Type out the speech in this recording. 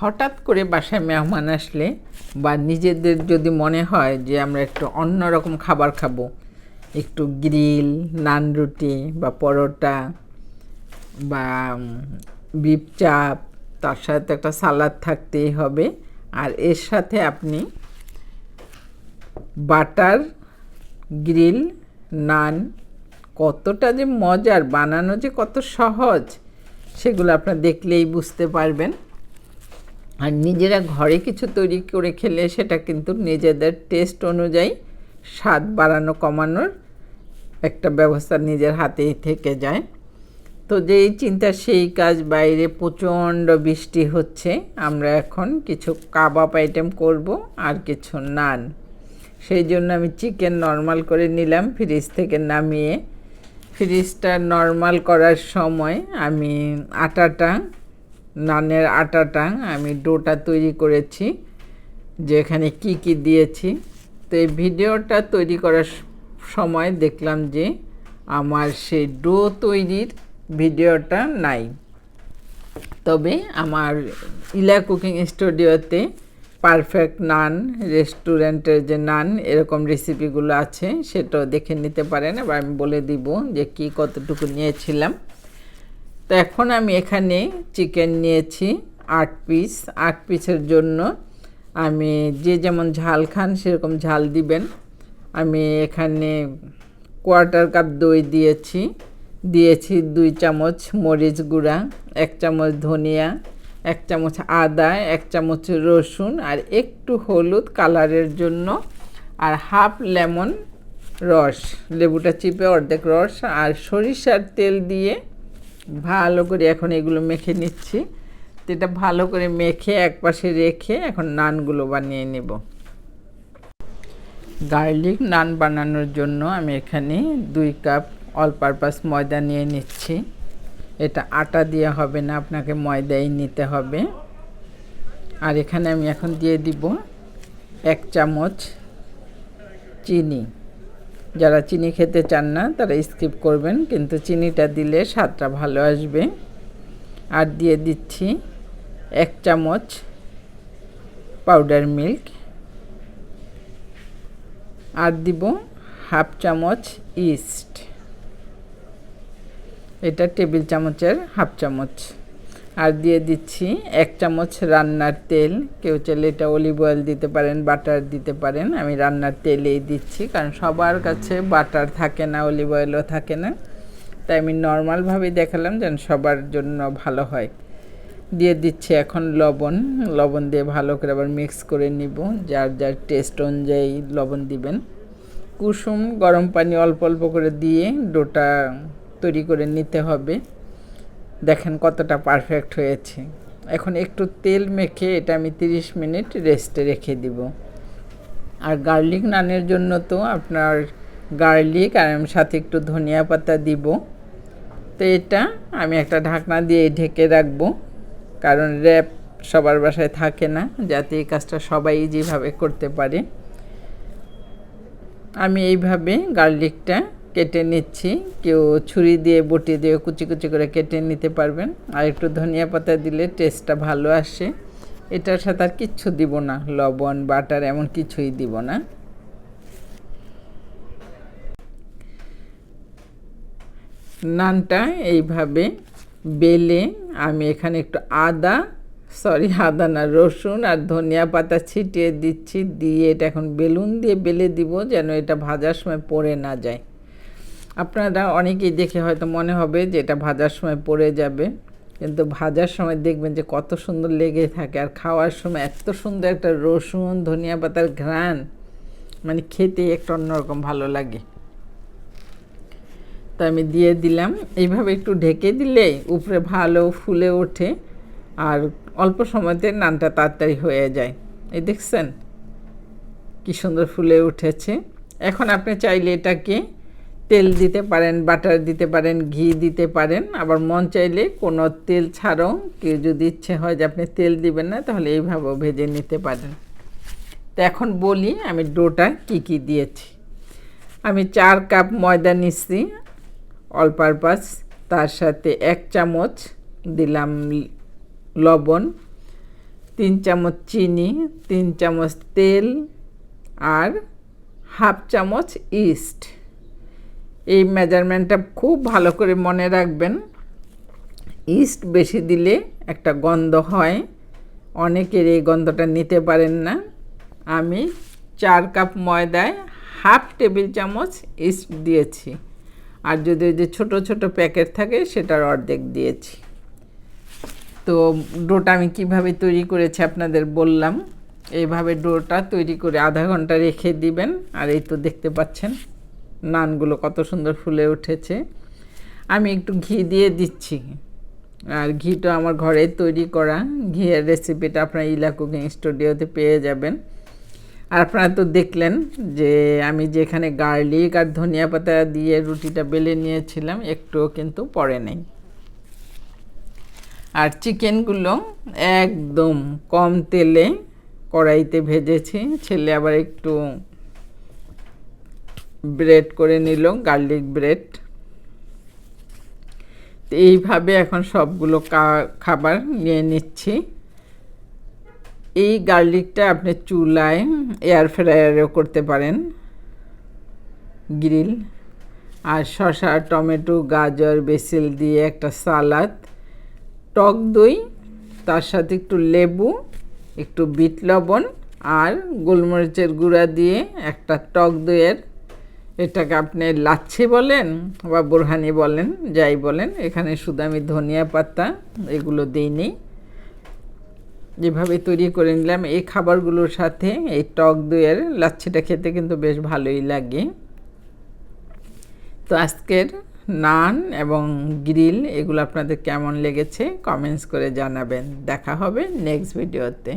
হঠাৎ করে বাসায় মেহমান আসলে বা নিজেদের যদি মনে হয় যে আমরা একটু অন্যরকম খাবার খাব, একটু গ্রিল, নান রুটি বা পরোটা বা বিপ চাপ, তার সাথে একটা সালাদ থাকতেই হবে। আর এর সাথে আপনি বাটার, গ্রিল, নান, কতটা যে মজার, বানানো যে কত সহজ, সেগুলো আপনার দেখলেই বুঝতে পারবেন। আর নিজেরা ঘরে কিছু তৈরি করে খেলে সেটা কিন্তু নিজেদের টেস্ট অনুযায়ী স্বাদ বাড়ানো, কমানোর একটা ব্যবস্থা নিজের হাতেই থেকে যায়। তো যেই চিন্তা সেই কাজ বাইরে প্রচণ্ড বৃষ্টি হচ্ছে, আমরা এখন কিছু কাবাব আইটেম করব আর কিছু নান। সেই জন্য আমি চিকেন নর্মাল করে নিলাম ফ্রিজ থেকে নামিয়ে। ফ্রিজটা নর্মাল করার সময় আমি আটাটা নানের আটাটা, আমি ডোটা তৈরি করেছি, যেখানে কি কি দিয়েছি। তো এই ভিডিওটা তৈরি করার সময় দেখলাম যে আমার সেই ডো তৈরির ভিডিওটা নাই। তবে আমার ইলা কুকিং স্টুডিওতে পারফেক্ট নান, রেস্টুরেন্টের যে নান, এরকম রেসিপিগুলো আছে, সেটাও দেখে নিতে পারেন। এবার আমি বলে দিব যে কি কতটুকু নিয়েছিলাম। তো এখন আমি এখানে চিকেন নিয়েছি আট পিস। আট পিসের জন্য আমি যে যেমন ঝাল খান সেরকম ঝাল দিবেন। আমি এখানে কোয়ার্টার কাপ দই দিয়েছি। দিয়েছি দুই চামচ মরিচ গুঁড়া, এক চামচ ধনিয়া, এক চামচ আদা, এক চামচ রসুন আর একটু হলুদ কালারের জন্য আর হাফ লেমন রস। লেবুটা চিপে অর্ধেক রস আর সরিষার তেল দিয়ে ভালো করে এখন এগুলো মেখে নিচ্ছি। তো এটা ভালো করে মেখে এক পাশে রেখে এখন নানগুলো বানিয়ে নেব। গার্লিক নান বানানোর জন্য আমি এখানে দুই কাপ অল পারপাস ময়দা নিয়ে নিচ্ছি। এটা আটা দিয়ে হবে না, আপনাকে ময়দাই নিতে হবে। আর এখানে আমি এখন দিয়ে দিব এক চামচ চিনি। যারা চিনি খেতে চান না, তারা স্কিপ করবেন, কিন্তু চিনিটা দিলে স্বাদটা ভালো আসবে। আর দিয়ে দিচ্ছি এক চামচ পাউডার মিল্ক আর দিব হাফ চামচ ইস্ট এটা টেবিল চামচের হাফ চামচ। আর দিয়ে দিচ্ছি এক চামচ রান্নার তেল। কেউ চাইলে এটা অলিভ অয়েল দিতে পারেন বাটার দিতে পারেন। আমি রান্নার তেলেই দিচ্ছি, কারণ সবার কাছে বাটার থাকে না অলিভ অয়েলও থাকে না। তাই আমি নর্মালভাবেই দেখালাম যেন সবার জন্য ভালো হয়। দিয়ে দিচ্ছি এখন লবণ। লবণ দিয়ে ভালো করে আবার মিক্স করে নিব। যার যার টেস্ট অনুযায়ী লবণ দিবেন। কুসুম, গরম পানি অল্প অল্প করে দিয়ে ডোটা তৈরি করে নিতে হবে। দেখেন কতটা পারফেক্ট হয়েছে। এখন একটু তেল মেখে এটা আমি 30 মিনিট রেস্টে রেখে দিব। আর গার্লিক নানের জন্য তো আপনার গার্লিক আর আমি সাথে একটু ধনিয়া পাতা দিব। তো এটা আমি একটা ঢাকনা দিয়ে ঢেকে রাখব। কারণ র্যাপ সবার বাসায় থাকে না, যাতে এই কাজটা সবাই যেভাবে করতে পারে। আমি এইভাবে গার্লিকটা কেটে নিচ্ছি। কেউ ছুরি দিয়ে, বটি দিয়ে কুচি কুচি করে কেটে নিতে পারবেন। আর একটু ধনিয়া পাতা দিলে টেস্টটা ভালো আসে। এটার সাথে আর কিচ্ছু দিব না। লবণ, বাটার এমন কিছুই দিব না। নানটা এইভাবে বেলে আমি এখানে একটু আদা সরি আদা না, রসুন আর ধনিয়া পাতা ছিটিয়ে দিচ্ছি। দিয়ে এটা এখন বেলুন দিয়ে বেলে দিব যেন এটা ভাজার সময় পড়ে না যায়। আপনারা অনেকেই দেখে হয়তো মনে হবে যে এটা ভাজার সময় পড়ে যাবে, কিন্তু ভাজার সময় দেখবেন যে কত সুন্দর লেগে থাকে আর খাওয়ার সময় এত সুন্দর একটা রসুন, ধনিয়া পাতার ঘ্রাণ মানে খেতে একটা অন্যরকম ভালো লাগে। তো আমি দিয়ে দিলাম, এইভাবে একটু ঢেকে দিলে উপরে ভালো ফুলে ওঠে আর অল্প সময়তে নানটা তাড়াতাড়ি হয়ে যায়। এই দেখছেন? কি সুন্দর ফুলে উঠেছে। এখন আপনি চাইলে এটাকে তেল দিতে পারেন বাটার দিতে পারেন, ঘি দিতে পারেন। আবার মন চাইলে কোনো তেল ছাড়াও কেউ যদি ইচ্ছে হয় যে আপনি তেল দিবেন না, তাহলে এইভাবেও ভেজে নিতে পারেন। তো এখন বলি আমি ডোটা কি কি দিয়েছি। আমি চার কাপ ময়দা নিচ্ছি অল পারপাস তার সাথে এক চামচ দিলাম লবণ, তিন চামচ চিনি, তিন চামচ তেল, আর হাফ চামচ ইস্ট। এই মেজারমেন্টটা খুব ভালো করে মনে রাখবেন। ইস্ট বেশি দিলে একটা গন্ধ হয়। অনেকের এই গন্ধটা নিতে পারেন না। আমি চার কাপ ময়দায় হাফ টেবিল চামচ ইস্ট দিয়েছি। আর যদি যে ছোটো ছোটো প্যাকেট থাকে, সেটার অর্ধেক দিয়েছি। তো ডোটা আমি কীভাবে তৈরি করেছি আপনাদের বললাম। এইভাবে ডোটা তৈরি করে আধা ঘণ্টা রেখে দিবেন। আর এই তো দেখতে পাচ্ছেন। নানগুলো কত সুন্দর ফুলে উঠেছে। আমি একটু ঘি দিয়ে দিচ্ছি। আর ঘিটা আমার ঘরে তৈরি করা। ঘিয়ের রেসিপিটা আপনার ইলা কুকিং স্টুডিওতে পেয়ে যাবেন। আর আপনারা তো দেখলেন যে আমি যেখানে গার্লিক আর ধনিয়া পাতা দিয়ে রুটিটা বেলে নিয়েছিলাম, একটুও কিন্তু পড়ে নেই। আর চিকেনগুলো একদম কম তেলে কড়াইতে ভেজেছি। ছেলে আবার একটু ব্রেড করে নিল, গার্লিক ব্রেড। তো এইভাবে এখন সবগুলো খাবার নিয়ে নিচ্ছি। এই গার্লিকটা আপনি চুলায় এয়ার ফ্রায়ারেও করতে পারেন। গ্রিল আর শসা, টমেটো, গাজর, বেসিল দিয়ে একটা সালাদ, টক দই, তার সাথে একটু লেবু, একটু বিট লবণ আর গোলমরিচের গুঁড়া দিয়ে একটা টক দইয়ের এটাকে আপনি লাচ্ছি বলেন বা বোরহানি বলেন, যাই বলেন, এখানে শুধু আমি ধনিয়া পাতা এগুলো দিইনি। যেভাবে তৈরি করে নিলাম, এই খাবারগুলোর সাথে এই টক দইয়ের লাচ্ছিটা খেতে কিন্তু বেশ ভালোই লাগে। তো আজকের নান এবং গ্রিল, এগুলো আপনাদের কেমন লেগেছে কমেন্টস করে জানাবেন। দেখা হবে নেক্সট ভিডিওতে।